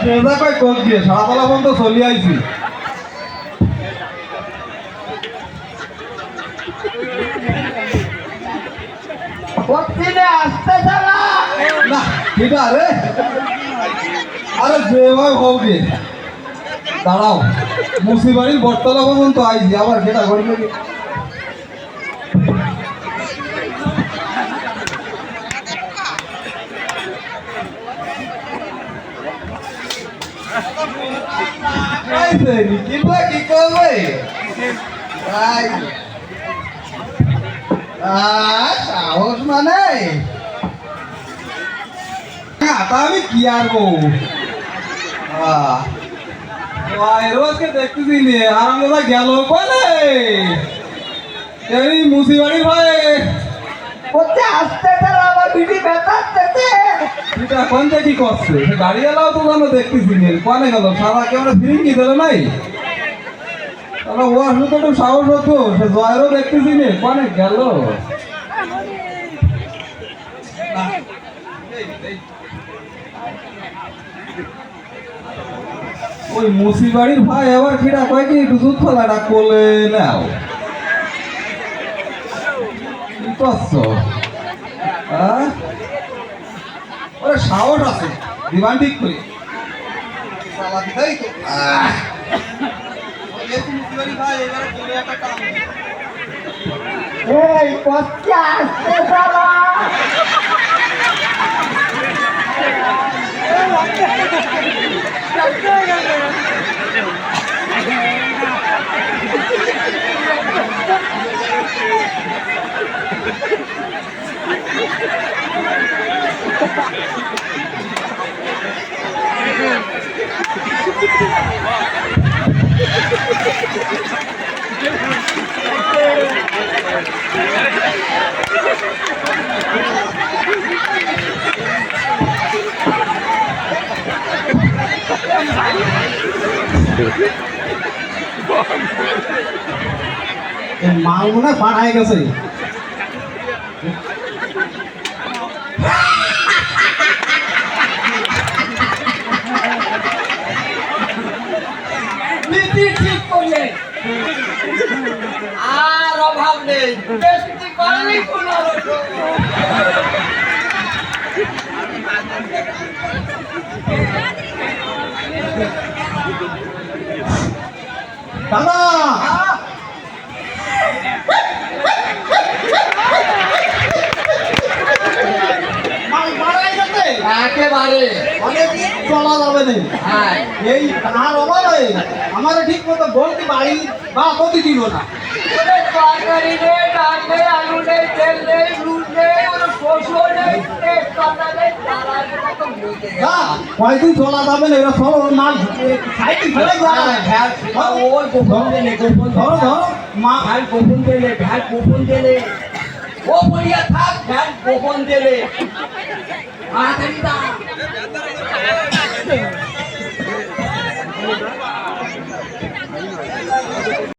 ট্রেজা কই কোক দিয়ে সারাতলা পর্যন্ত চলি আইছি। পশ্চিমে আসতে চালা। না ঠিক আছে আরে যে ভাই হোক গে। দাঁড়াও মুসিবাড়ির বটতলা পর্যন্ত আইছি আবার সেটা করবে কি? আইছে নি, কিংবা কি করবে আই আহ, সাহস মানে তা আমি কি আর বউ রোজকে দেখতেছি নি আর আমরা গেল বলে এই মুসিবাড়ি ভাই চালা আমার এটা কোন করছে? গাড়ি তো কেন দেখতেছি নি। কোনে গেল সারা কেমন ফিরিঙ্গি দিল নাই? তাহলে ও আসলে তো একটু সাহস হতো, সে জয়েরও দেখতেছি নি। কোনে গেল। ওই মুসিবাড়ির ভাই আবার কিরা কয় কি, একটু দুধ খোলাটা কোলে নাও। করছ হ্যাঁ? ওরে সাহস আছে। দিবান ঠিক করে। শালা দিদাই তো। আহ! ওই একটু মুসিবাড়ি ভাই এবারে কোলে একটা টান দে। এই পশ্চে আসতে চালা এই মাল মনে হয় পাঠায় গেছে। আর অভাব নেই। বেশি কোনো দাদা একেবারে। চলা যাবে না। হ্যাঁ। এই তার অভাবে আমার ঠিক মতো বলতে বাড়ি বা গতি দিল না। তরকারি নেই ডাল নেই আলু নেই তেল নেই নুন নেই ওরে নেই তেজপাতা নেই কত বলতে যা কয়দিন চলা যাবে না এরা সব ওর মাল সাইকেল ফেলে যায়। গোপন দিলে গোপন ধরো ধরো মা ভ্যাল গোপন দিলে ভ্যাল গোপন দিলে ও বলিয়া থাক ভ্যাল গোপন দিলে তাড়াতাড়ি দা